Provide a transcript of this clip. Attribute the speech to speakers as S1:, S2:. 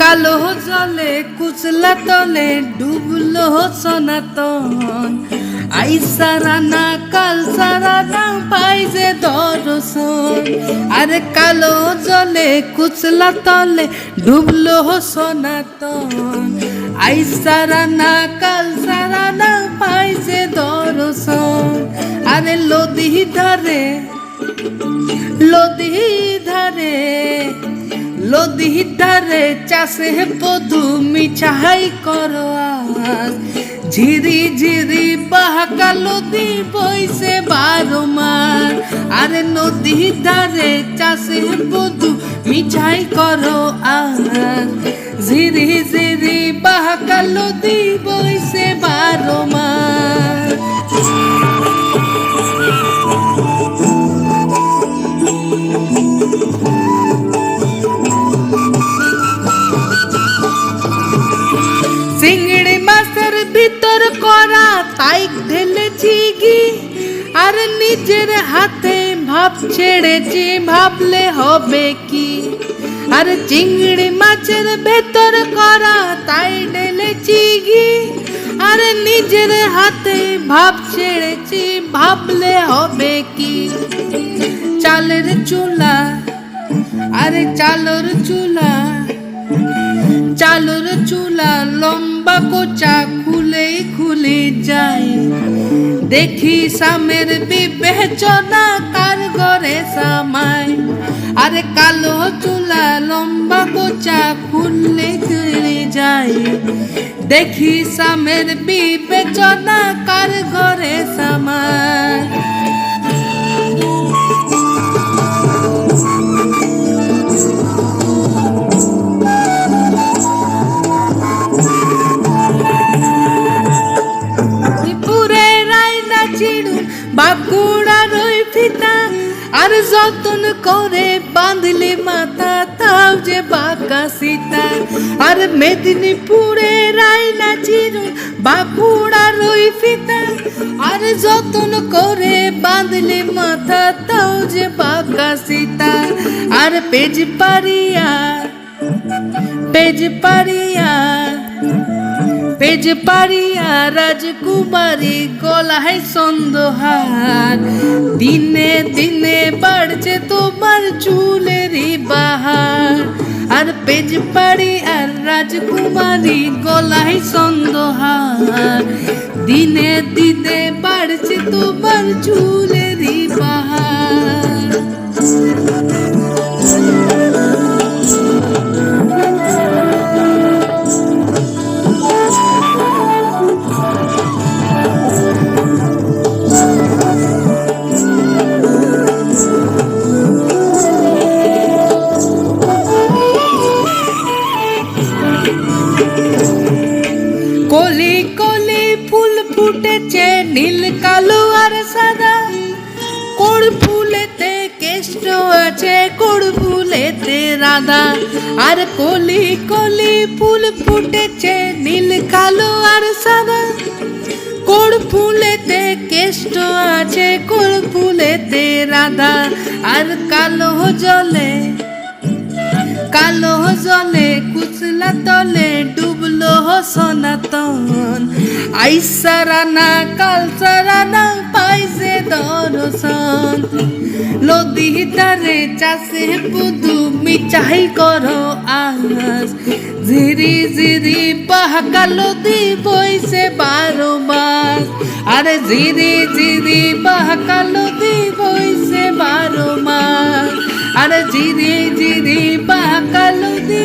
S1: কালো জলে, কুচলা তলে ডুবলো সনাতন। আই সারানা কাল সারানা পাই যে দর্শন। আরে কালো জলে, কুচলা তলে ডুবলো সনাতন। আই সারানা কাল সারানা পাই যে দর্শন। আরে লদি ধারে লদি ধারে লদি ধারে চাষে পদু মিছাই করো আজ। ঝিরি ঝিরি বাহাকা লদি বইসে বারো মার। আরে নদী ধারে চাষে পদু মিছাই করো আজ। ঝিরি ঝিরি বাহাকা লদি বইসে বারো মার। গি আর নিজের হাতে ভাব ছেড়েছি ভাবলে হবে কি? আর চিংড়ি মাছের ভেতর করা তাই ঢেলেছি গি আর নিজের হাতে ভাব ছেড়েছি ভাবলে হবে কি? চালের চুলা, আরে চালর চুলা, চালুর চুলা লম্বা কোচা খুলে খুলে যায়। দেখি সামের বিবেচনা কার ঘরে সামাই। আরে কালো চুলা, লম্বা কোচা খুললে খুলে যায়। দেখি সামের বিবেচনা কার ঘরে সামায় রাইনা চিড়ু বাঁকুড়া রই ফিতা। আর যতন করে বাঁধলে মাথা তাও যে বাঁকা সীতা। আর মেদিনীপুরে রাইনা চিড়ু বাঁকুড়া রই ফিতা। আর যতন করে বাঁধলে মাথা তাও যে বাঁকা সীতা। আর পেজ পারিয়া পেজ পারিয়া পেজ পারিয়া রাজকুমারী গলায় সন্দেহার দিনে দিনে বাড়ছে তোমার চুলেরই বাহার। আর পেজ পাড়ি আর রাজকুমারী গলায় সন্দেহার দিনে দিনে বাড়ছে তোমার চুলেরই বাহার। ফুটেছে নীল, কালো আর সাদা। কোড় ফুলেতে কেষ্ট আছে কোড় ফুলেতে রাধা। আর কলি কলি ফুল ফুটেছে নীল, কালো আর সাদা। কোড় ফুলেতে কেষ্ট আছে কোড় ফুলেতে রাধা। আর কালো জলে কালো জলে কুচলা তলে সনাতন। আইসারানা কালসারানা পাইছে দর্শন। লদি তারে চাষে পুদু মিচাই করো আস ঝিরি ঝিরি পাহাকা লদি বইছে বারো মাস। আরে ঝিরি ঝিরি পাহাকা লদি বইছে বারো মাস। আরে জিরে জিরে বাকালো দি